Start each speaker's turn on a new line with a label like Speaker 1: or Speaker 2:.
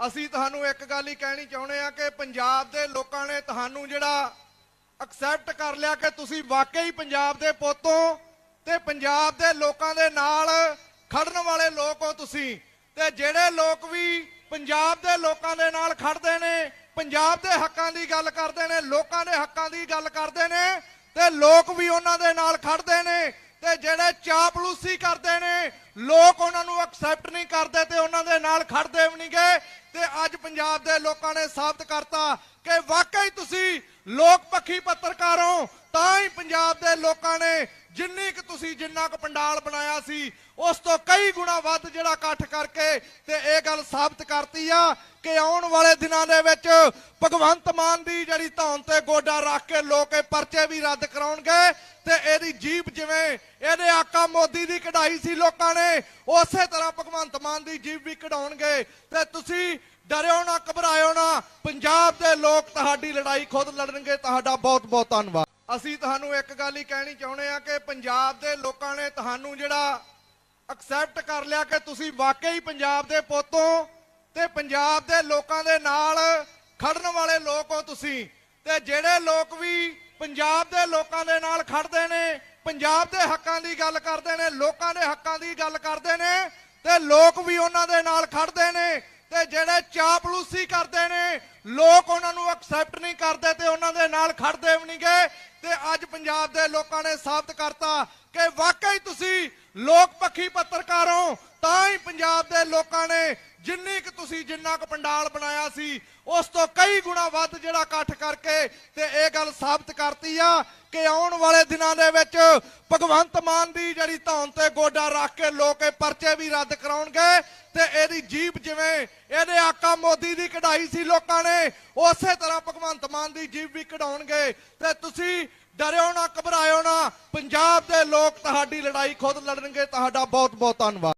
Speaker 1: ਅਸੀਂ ਤੁਹਾਨੂੰ ਇੱਕ ਗੱਲ ਹੀ ਕਹਿਣੀ ਚਾਹੁੰਦੇ ਆ ਕਿ ਪੰਜਾਬ ਦੇ ਲੋਕਾਂ ਨੇ ਤੁਹਾਨੂੰ ਜਿਹੜਾ ਐਕਸੈਪਟ ਕਰ ਲਿਆ ਕਿ ਤੁਸੀਂ ਵਾਕਈ ਪੰਜਾਬ ਦੇ ਪੋਤੋਂ ਤੇ ਪੰਜਾਬ ਦੇ ਲੋਕਾਂ ਦੇ ਨਾਲ ਖੜਨ ਵਾਲੇ ਲੋਕ ਹੋ ਤੁਸੀਂ। ਤੇ ਜਿਹੜੇ ਲੋਕ ਵੀ ਪੰਜਾਬ ਦੇ ਲੋਕਾਂ ਦੇ ਨਾਲ ਖੜਦੇ ਨੇ, ਪੰਜਾਬ ਦੇ ਹੱਕਾਂ ਦੀ ਗੱਲ ਕਰਦੇ ਨੇ, ਲੋਕਾਂ ਦੇ ਹੱਕਾਂ ਦੀ ਗੱਲ ਕਰਦੇ ਨੇ, ਤੇ ਲੋਕ ਵੀ ਉਹਨਾਂ ਦੇ ਨਾਲ ਖੜਦੇ ਨੇ, ਤੇ ਜਿਹੜੇ ਚਾਪਲੂਸੀ ਕਰਦੇ ਨੇ, ਲੋਕ ਉਹਨਾਂ ਨੂੰ ਐਕਸੈਪਟ ਨਹੀਂ ਕਰਦੇ ਤੇ ਉਹਨਾਂ ਦੇ ਨਾਲ ਖੜਦੇ ਵੀ ਨਹੀਂਗੇ ਤੇ ਅੱਜ ਪੰਜਾਬ ਦੇ ਲੋਕਾਂ ਨੇ ਸਾਬਤ ਕਰਤਾ ਕਿ ਵਾਕਈ ਤੁਸੀਂ ਲੋਕ ਪੱਖੀ ਪੱਤਰਕਾਰ ਹੋ, ਤਾਂ ਹੀ ਪੰਜਾਬ ਦੇ ਲੋਕਾਂ ਨੇ ਜਿੰਨੀ ਕੁ ਤੁਸੀਂ ਜਿੰਨਾ ਕੁ ਪੰਡਾਲ ਬਣਾਇਆ ਸੀ, ਉਸ ਤੋਂ ਕਈ ਗੁਣਾ ਵੱਧ ਜਿਹੜਾ ਇਕੱਠ ਕਰਕੇ ਤੇ ਇਹ ਗੱਲ ਸਾਬਤ ਕਰਤੀ ਆ ਕਿ ਆਉਣ ਵਾਲੇ ਦਿਨਾਂ ਦੇ ਵਿੱਚ ਭਗਵੰਤ ਮਾਨ ਦੀ ਜਿਹੜੀ ਧੌਣ ਤੇ ਗੋਡਾ ਰੱਖ ਕੇ ਲੋਕ ਇਹ ਪਰਚੇ ਵੀ ਰੱਦ ਕਰਾਉਣਗੇ ਤੇ ਇਹਦੀ ਜੀਪ ਜਿਵੇਂ ਇਹਦੇ ਆਕਾ ਮੋਦੀ ਦੀ ਕਢਾਈ ਸੀ ਲੋਕਾਂ ਨੇ, ਉਸੇ ਤਰ੍ਹਾਂ ਭਗਵੰਤ ਮਾਨ ਦੀ ਜੀਪ ਵੀ ਕਢਾਉਣਗੇ। ਤੇ ਤੁਸੀਂ ਡਰਿਓ ਨਾ, ਘਬਰਾਇਓ ਨਾ, ਪੰਜਾਬ ਦੇ ਲੋਕ ਤੁਹਾਡੀ ਲੜਾਈ ਖੁਦ ਲੜਨਗੇ, ਤੁਹਾਡਾ ਬਹੁਤ ਬਹੁਤ ਧੰਨਵਾਦ। ਅਸੀਂ ਤੁਹਾਨੂੰ ਇੱਕ ਗੱਲ ਹੀ ਕਹਿਣੀ ਚਾਹੁੰਦੇ ਆ ਕਿ ਪੰਜਾਬ ਦੇ ਲੋਕਾਂ ਨੇ ਤੁਹਾਨੂੰ ਜਿਹੜਾ ਐਕਸੈਪਟ ਕਰ ਲਿਆ ਕਿ ਤੁਸੀਂ ਵਾਕਈ ਪੰਜਾਬ ਦੇ ਪੋਤੋਂ ਤੇ ਪੰਜਾਬ ਦੇ ਲੋਕਾਂ ਦੇ ਨਾਲ ਖੜਨ ਵਾਲੇ ਲੋਕ ਹੋ ਤੁਸੀਂ। ਤੇ ਜਿਹੜੇ ਲੋਕ ਵੀ ਪੰਜਾਬ ਦੇ ਲੋਕਾਂ ਦੇ ਨਾਲ ਖੜਦੇ ਨੇ, ਪੰਜਾਬ ਦੇ ਹੱਕਾਂ ਦੀ ਗੱਲ ਕਰਦੇ ਨੇ, ਲੋਕਾਂ ਦੇ ਹੱਕਾਂ ਦੀ ਗੱਲ ਕਰਦੇ ਨੇ, ਤੇ ਲੋਕ ਵੀ ਉਹਨਾਂ ਦੇ ਨਾਲ ਖੜਦੇ ਨੇ, ਤੇ ਜਿਹੜੇ ਚਾਪਲੂਸੀ ਕਰਦੇ ਨੇ, ਲੋਕ ਉਹਨਾਂ ਨੂੰ ਐਕਸੈਪਟ ਨਹੀਂ ਕਰਦੇ ਤੇ ਉਹਨਾਂ ਦੇ ਨਾਲ ਖੜਦੇ ਵੀ ਨਹੀਂਗੇ ਤੇ ਅੱਜ ਪੰਜਾਬ ਦੇ ਲੋਕਾਂ ਨੇ ਸਾਬਤ ਕਰਤਾ ਕਿ ਵਾਕਈ ਤੁਸੀਂ ਲੋਕ ਪੱਖੀ ਪੱਤਰਕਾਰ ਹੋ ਤਾਂ ਹੀ ਪੰਜਾਬ ਦੇ ਲੋਕਾਂ ਨੇ ਜਿੰਨੀ ਕੁ ਤੁਸੀਂ ਜਿੰਨਾ ਕੁ ਪੰਡਾਲ ਬਣਾਇਆ ਸੀ, ਉਸ ਤੋਂ ਕਈ ਗੁਣਾ ਵੱਧ ਜਿਹੜਾ ਇਕੱਠ ਕਰਕੇ ਤੇ ਇਹ ਗੱਲ ਸਾਬਤ ਕਰਤੀ ਆ ਕਿ ਆਉਣ ਵਾਲੇ ਦਿਨਾਂ ਦੇ ਵਿੱਚ ਭਗਵੰਤ ਮਾਨ ਦੀ ਜਿਹੜੀ ਧੌਣ ਤੇ ਗੋਡਾ ਰੱਖ ਕੇ ਲੋਕ ਇਹ ਪਰਚੇ ਵੀ ਰੱਦ ਕਰਾਉਣਗੇ ਤੇ ਇਹਦੀ ਜੀਪ ਜਿਵੇਂ ਇਹਦੇ ਆਕਾ ਮੋਦੀ ਦੀ ਕਢਾਈ ਸੀ ਲੋਕਾਂ ਨੇ, ਉਸੇ ਤਰ੍ਹਾਂ ਭਗਵੰਤ ਮਾਨ ਦੀ ਜੀਪ ਵੀ ਕਢਾਉਣਗੇ। ਤੇ ਤੁਸੀਂ ਡਰਿਓ ਨਾ, ਘਬਰਾਇਓ ਨਾ, ਪੰਜਾਬ ਦੇ ਲੋਕ ਤੁਹਾਡੀ ਲੜਾਈ ਖੁਦ ਲੜਨਗੇ, ਤੁਹਾਡਾ ਬਹੁਤ ਬਹੁਤ ਧੰਨਵਾਦ।